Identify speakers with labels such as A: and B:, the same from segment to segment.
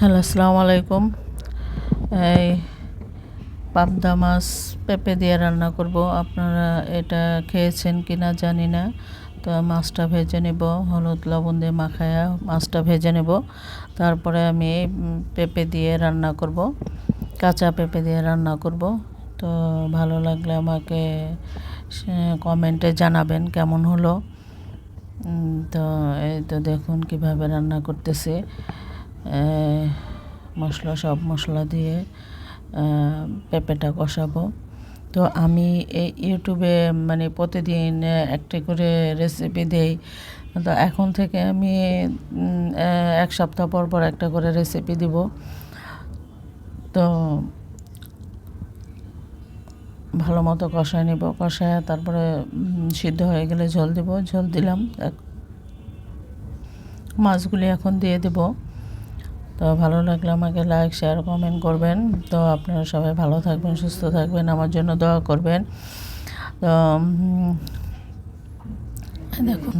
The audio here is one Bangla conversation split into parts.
A: হ্যালো, আসসালামু আলাইকুম। এই পাবদা মাছ পেঁপে দিয়ে রান্না করব। আপনারা এটা খেয়েছেন কি না জানি না। তো মাছটা ভেজে নেব, হলুদ লবণ দিয়ে মাখায়া মাছটা ভেজে নেব। তারপরে আমি পেঁপে দিয়ে রান্না করব। কাঁচা পেঁপে দিয়ে রান্না করব। তো ভালো লাগলে আমাকে কমেন্টে জানাবেন কেমন হলো। তো এই তো দেখুন কীভাবে রান্না করতেছি। মশলা, সব মশলা দিয়ে পেঁপেটা কষাবো। তো আমি এই ইউটিউবে মানে প্রতিদিন একটি করে রেসিপি দেই। তো এখন থেকে আমি এক সপ্তাহ পর পর একটা করে রেসিপি দিব। তো ভালো মতো কষায় নিব, কষায় তারপরে সিদ্ধ হয়ে গেলে ঝোল দিব। ঝোল দিলাম মাছগুলি এখন দিয়ে দেব। তো ভালো লাগলে আমাকে লাইক শেয়ার কমেন্ট করবেন। তো আপনারা সবাই ভালো থাকবেন, সুস্থ থাকবেন, আমার জন্য দোয়া করবেন। তো দেখুন।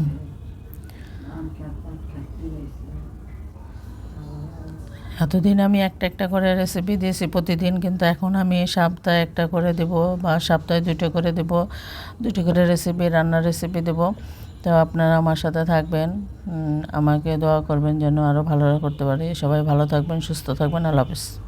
A: এতদিন আমি একটা একটা করে রেসিপি দিয়েছি প্রতিদিন, কিন্তু এখন আমি সপ্তাহে একটা করে দেব বা সপ্তাহে দুটো করে দেব। দুটো করে রেসিপি রান্নার রেসিপি দেব। তো আপনারা আমার সাথে থাকবেন। আমাকে দোয়া করবেন যেন আরও ভালো করতে পারি। সবাই ভালো থাকবেন, সুস্থ থাকবেন। আল্লাহ হাফিজ।